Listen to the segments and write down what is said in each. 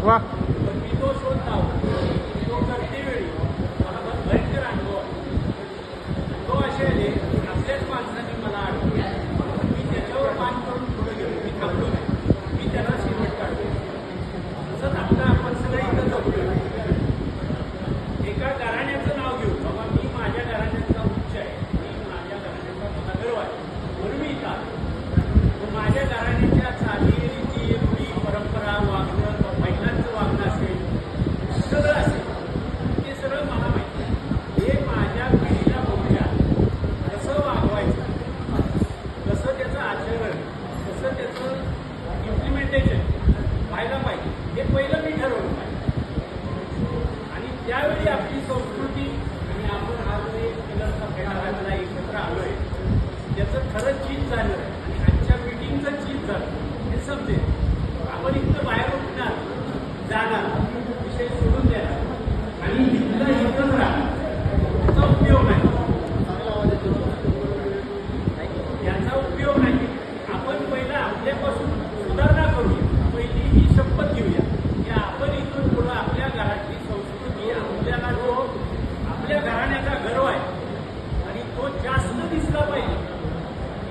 好吧。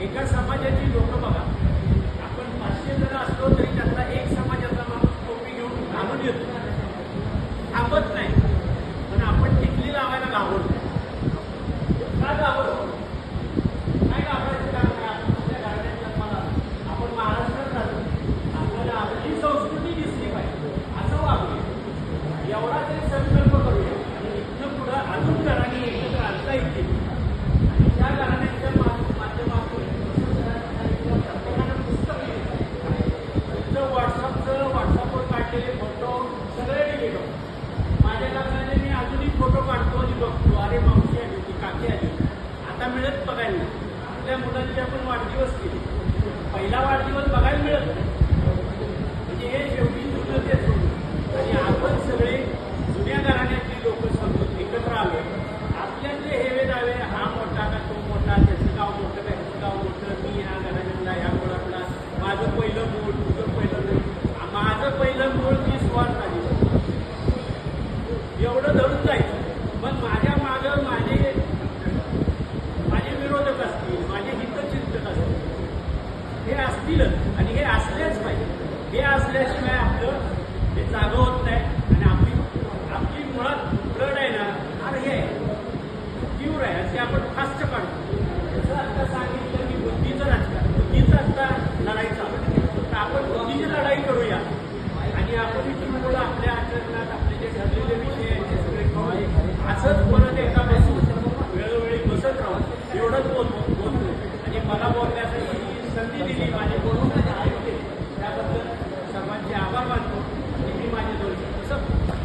एका समाजाची लोक आता मिळत बघायला. आपल्या मुलांची आपण वाढदिवस केली. पहिला वाढदिवस बघायला मिळत म्हणजे हे शेवटी जुनं आणि आपण सगळे जुन्या घराण्यातली लोक समजून एकत्र आलो आपल्यातले हेवे दावे हा मोठा का तो मोठा त्याचं गाव मोठं त्याचं गाव मोठं मी ह्या घराण्यातला ह्या मुलातला माझं पहिलं मूळ तुझं पहिलं मूळ. माझं पहिलं मूळ मी स्वार्थ आली एवढं धरून जायचं. दिलं. आणि हे असल्याच पाहिजे. हे असल्याशिवाय कार्य करून त्याबद्दल सर्वांचे आभार मानतो. एवढी माझी दोन तसं